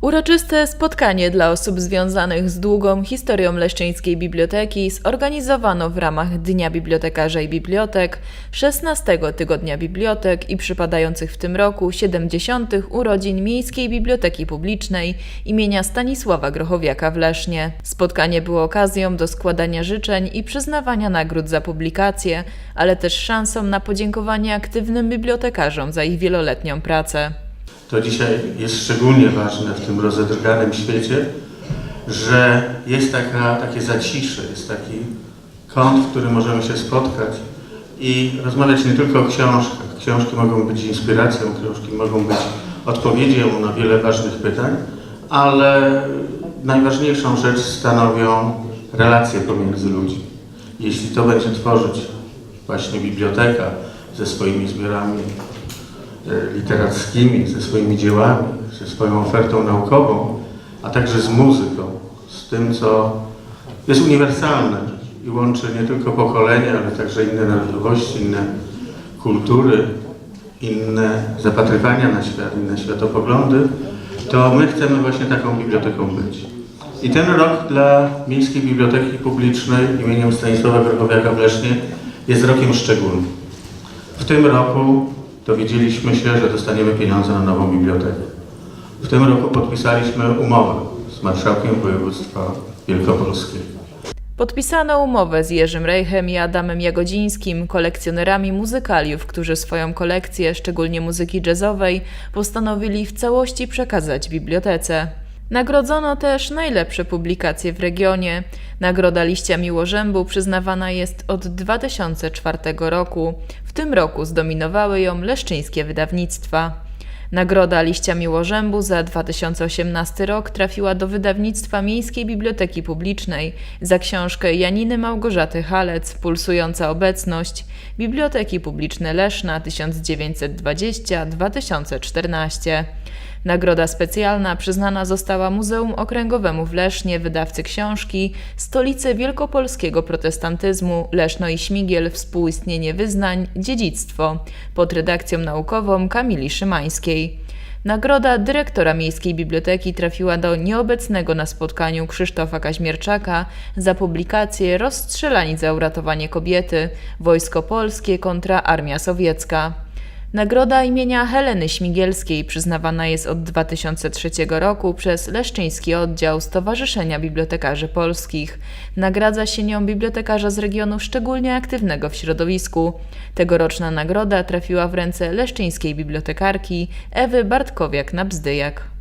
Uroczyste spotkanie dla osób związanych z długą historią Leszczyńskiej Biblioteki zorganizowano w ramach Dnia Bibliotekarza i Bibliotek, 16 Tygodnia Bibliotek i przypadających w tym roku 70. urodzin Miejskiej Biblioteki Publicznej imienia Stanisława Grochowiaka w Lesznie. Spotkanie było okazją do składania życzeń i przyznawania nagród za publikacje, ale też szansą na podziękowanie aktywnym bibliotekarzom za ich wieloletnią pracę. To dzisiaj jest szczególnie ważne w tym rozedrganym świecie, że jest taka, takie zacisze, jest taki kąt, w którym możemy się spotkać i rozmawiać nie tylko o książkach. Książki mogą być inspiracją, książki mogą być odpowiedzią na wiele ważnych pytań, ale najważniejszą rzecz stanowią relacje pomiędzy ludźmi. Jeśli to będzie tworzyć właśnie biblioteka ze swoimi zbiorami literackimi, ze swoimi dziełami, ze swoją ofertą naukową, a także z muzyką, z tym, co jest uniwersalne i łączy nie tylko pokolenia, ale także inne narodowości, inne kultury, inne zapatrywania na świat, inne światopoglądy, to my chcemy właśnie taką biblioteką być. I ten rok dla Miejskiej Biblioteki Publicznej imieniem Stanisława Grochowiaka w Lesznie jest rokiem szczególnym. W tym roku dowiedzieliśmy się, że dostaniemy pieniądze na nową bibliotekę. W tym roku podpisaliśmy umowę z marszałkiem województwa wielkopolskiego. Podpisano umowę z Jerzym Rejchem i Adamem Jagodzińskim, kolekcjonerami muzykaliów, którzy swoją kolekcję, szczególnie muzyki jazzowej, postanowili w całości przekazać bibliotece. Nagrodzono też najlepsze publikacje w regionie. Nagroda Liścia Miłorzębu przyznawana jest od 2004 roku. W tym roku zdominowały ją leszczyńskie wydawnictwa. Nagroda Liścia Miłorzębu za 2018 rok trafiła do wydawnictwa Miejskiej Biblioteki Publicznej za książkę Janiny Małgorzaty Halec Pulsująca obecność Biblioteki Publiczne Leszna 1920-2014. Nagroda specjalna przyznana została Muzeum Okręgowemu w Lesznie, wydawcy książki Stolice Wielkopolskiego Protestantyzmu Leszno i Śmigiel Współistnienie wyznań, dziedzictwo pod redakcją naukową Kamili Szymańskiej. Nagroda dyrektora Miejskiej Biblioteki trafiła do nieobecnego na spotkaniu Krzysztofa Kaźmierczaka za publikację Rozstrzelanic za uratowanie kobiety Wojsko Polskie kontra Armia Sowiecka. Nagroda imienia Heleny Śmigielskiej przyznawana jest od 2003 roku przez Leszczyński Oddział Stowarzyszenia Bibliotekarzy Polskich. Nagradza się nią bibliotekarza z regionu szczególnie aktywnego w środowisku. Tegoroczna nagroda trafiła w ręce leszczyńskiej bibliotekarki Ewy Bartkowiak-Nabzdyjak.